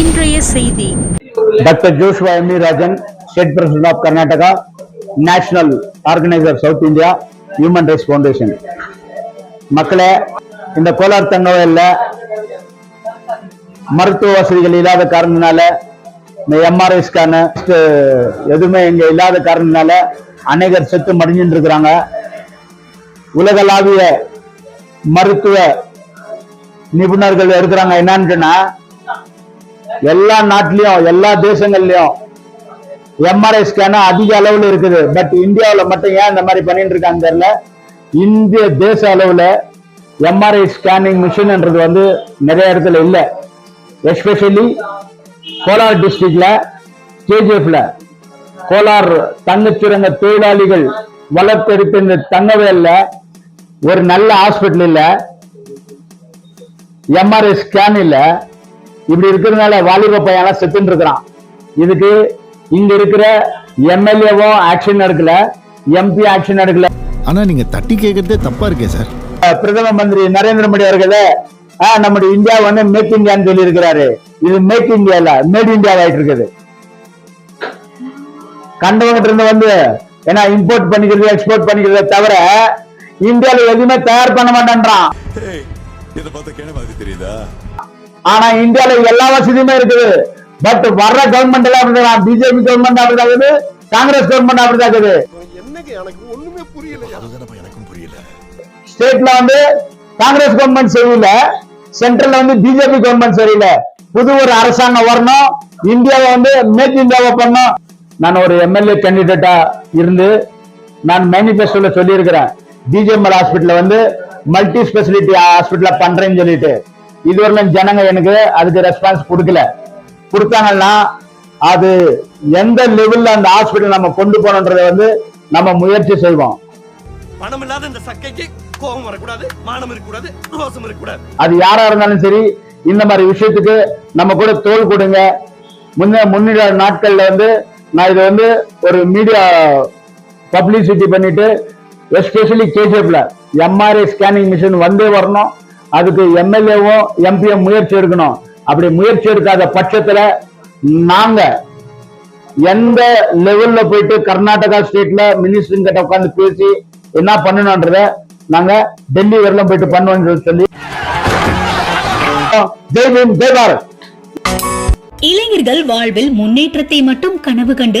இன்றைய செய்தி. Doctor Joshua M Rajan state President of Karnataka national organiser South India human rights Foundation. மக்களே இந்த கோலார் தங்கவயல்ல மருத்துவ வசதிகள் இல்லாத காரணத்தினால இந்த எம்ஆர்ஐ ஸ்கேனு எதுவுமே இங்க இல்லாத காரணத்தினால அநேகர் செத்து மடிஞ்சுட்டு இருக்கிறாங்க. உலகளாவிய மருத்துவ நிபுணர்கள் இருக்கிறாங்க என்னன்னு சொன்னா எல்லா நாட்டிலையும் எல்லா தேசங்கள்லயும் எம்ஆர்ஐ ஸ்கேன் அதிக அளவுல இருக்குது. பட் இந்தியாவில் மட்டும் ஏன் இந்த மாதிரி பண்ணிட்டு இருக்காங்க தெரியல. இந்திய தேச அளவுல எம்ஆர்ஐ ஸ்கேனிங் மிஷின்ன்றது வந்து நிறைய இடத்துல இல்லை. எஸ்பெஷலி கோலார் டிஸ்ட்ரிக்ட்ல கேஜிஎஃப்ல கோலார் தங்கச்சுரங்க தொழிலாளிகள் வளர்த்தெடுத்த இந்த தங்கவேல்ல ஒரு நல்ல ஹாஸ்பிட்டல் இல்லை எம்ஆர்ஐ ஸ்கேன் இல்லை இப்படி இருக்கிறதுனால வாலிப பையன் செத்துட்டு இருக்கிறான். இதுக்கு இங்க இருக்கிற எம்எல்ஏவும் ஆக்ஷன் எடுக்கல எம்பி ஆக்ஷன் எடுக்கல. ஆனா நீங்க தட்டி கேட்கறதே தப்பா இருக்கே சார். பிரதம மந்திரி நரேந்திர மோடி அவர்களே ஆ, நம்முடைய இந்தியா வந்து மேக் இந்தியான்னு சொல்லி இருக்கிறாரு இது மேக் இந்தியா இல்ல மேட் இந்தியா ஆயிட்டு இருக்குது. கண்டவங்கிட்ட இருந்து வந்து ஏன்னா இம்போர்ட் பண்ணிக்கிறது எக்ஸ்போர்ட் பண்ணிக்கிறத தவிர இந்தியால எதுவுமே தயார் பண்ண மாட்டேன்றான். இதை பார்த்தா தெரியுதா? ஆனா இந்தியால எல்லா வசதியுமே இருக்குது. பட் வர்ற கவர்மெண்ட் எல்லாம் அப்படிதான். பிஜேபி கவர்மெண்ட் அப்படிதான் இருக்குது. காங்கிரஸ் கவர்மெண்ட் புரியல. ஸ்டேட்ல வந்து காங்கிரஸ் கவர்மெண்ட் சரியில்ல. சென்ட்ரல்ல வந்து பிஜேபி கவர்மெண்ட் சரியில்லை. புது ஒரு அரசாங்கம் வரணும். இந்தியாவை வந்து மேக் இந்தியாவை பண்ணும் நான் ஒரு எம்எல்ஏ கேண்டிடேட்டா இருந்து நான் மேனிபெஸ்டோல சொல்லியிருக்கிறேன். பிஜிஎம்எல் ஹாஸ்பிட்டல் வந்து மல்டி ஸ்பெஷாலிட்டி ஹாஸ்பிட்டல பண்றேன்னு சொல்லிட்டு. இதுவரையிலும் ஜனங்க எனக்கு அதுக்கு ரெஸ்பான்ஸ் கொடுக்கல. கொடுத்தாங்கன்னா அது எந்த லெவல்ல அந்த ஹாஸ்பிட்டல் நம்ம கொண்டு போகணுன்றதை வந்து நம்ம முயற்சி செய்வோம். பணம் இல்லாத இந்த சக்கைக்கு கோபம் வரக்கூடாது மானம் இருக்கக்கூடாது ரோசம் இருக்கக்கூடாது. அது யாரா இருந்தாலும் சரி இந்த மாதிரி விஷயத்துக்கு நம்ம கூட தோல் கொடுங்க. முன்ன முன்னிட நாட்கள்ல வந்து நான் இதை வந்து ஒரு மீடியா பப்ளிசிட்டி பண்ணிட்டு எஸ்பெஷலி கேஜிஎஃப்ல எம்ஆர்ஐ ஸ்கேனிங் மிஷின் வந்தே வரணும். அதுக்கு எம்எல்ஏவும் எம்பியும் முயற்சி எடுக்கணும். அப்படி முயற்சி எடுக்காத பட்சத்துல நாங்க எந்த லெவல்ல போயிட்டு கர்நாடகா ஸ்டேட்ல மினிஸ்டர் கிட்ட உட்காந்து பேசி என்ன பண்ணணும்ன்றத நாங்க டெல்லி வரலாம் போயிட்டு பண்ணுவோம் சொல்லி ஜெய் பீம் ஜெய் பாரத். இளைஞர்கள் வாழ்வில் முன்னேற்றத்தை மட்டும் கனவு கண்டு